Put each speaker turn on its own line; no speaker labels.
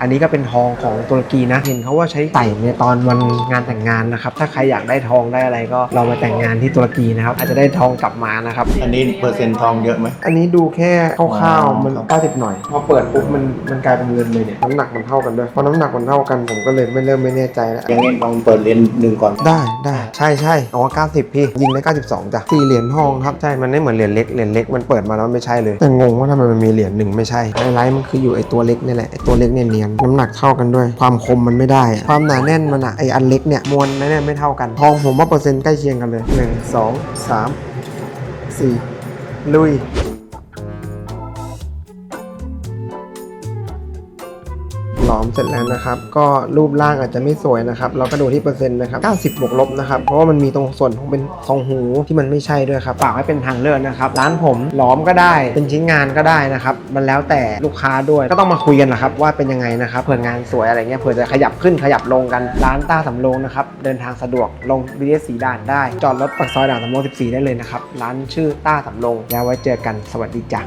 อันนี้ก็เป็นทองของตุรกีนะเห็นเขาว่าใช้ใส่ในตอนวันงานแต่งงานนะครับ ถ้าใครอยากได้ทองได้อะไรก็เรามาแต่งงานที่ตุรกีนะครับ อาจจะได้ทองกลับมานะครับ
อันนี้เปอร์เซ็นต์ทองเยอะไหม
อันนี้ดูแค่คร่าวๆมัน
ครับ
90 หน่อย พอเปิดปุ๊บมันมันกลายเป็นเงินเลยเนี่ยน้ำหนักมันเท่ากันด้วยพอน้ำหนักมันเท่ากันผมก็เลยไม่เริ่มไม่แน่ใจแล้ว
ยังไงลองเปิดเหรียญหนึ่งก่อน
ได้ได้ใช่ใช่อ๋อ90 พี่ ยิงได้ 92จ้ะสี่เหรียญทองครับใช่มันไม่เหมือนเหรียญเล็กเหรียญเล็กมันเปิดมาแล้วไม่ใช่เลยแต่งงว่าทำไมมันมีเหรียญหนึ่งไม่ใช่ไฮไลท์มันคืออยู่ไอตัวเล็กนี่แหละไอตัวเล็กเนี่ยเนียนน้ำหนักเท่ากันด้วย ความคมมันไม่ได้อะความหนาแน่นมันอะไออันเล็กเนี่ยมวลแน่นไม่เท่ากันทองผมว่าเปอร์เซ็นต์ใกล้เคียงกันเลยหนึ่งสองสามสี่ลุย อมเสร็จแล้วนะครับ ก็รูปร่างอาจจะไม่สวยนะครับ เราก็ดูที่เปอร์เซ็นต์นะครับ 90บวกลบนะครับ เพราะว่ามันมีตรงส่วนของเป็นทองหูที่มันไม่ใช่ด้วยครับฝากให้เป็นทางเลือกนะครับ ร้านผมหลอมก็ได้ เป็นชิ้นงานก็ได้นะครับ มันแล้วแต่ลูกค้าด้วย ก็ต้องมาคุยกันนะครับว่าเป็นยังไงนะครับ เผื่องานสวยอะไรเงี้ย เผื่อจะขยับขึ้นขยับลงกัน ร้านต้าสำโรงนะครับ เดินทางสะดวก ลง BTS สีด่านได้ จอดรถปากซอยด่านสำโรง14 ได้เลยนะครับ ร้านชื่อต้าสำโรงแล้วไว้เจอกัน สวัสดีจ้ะ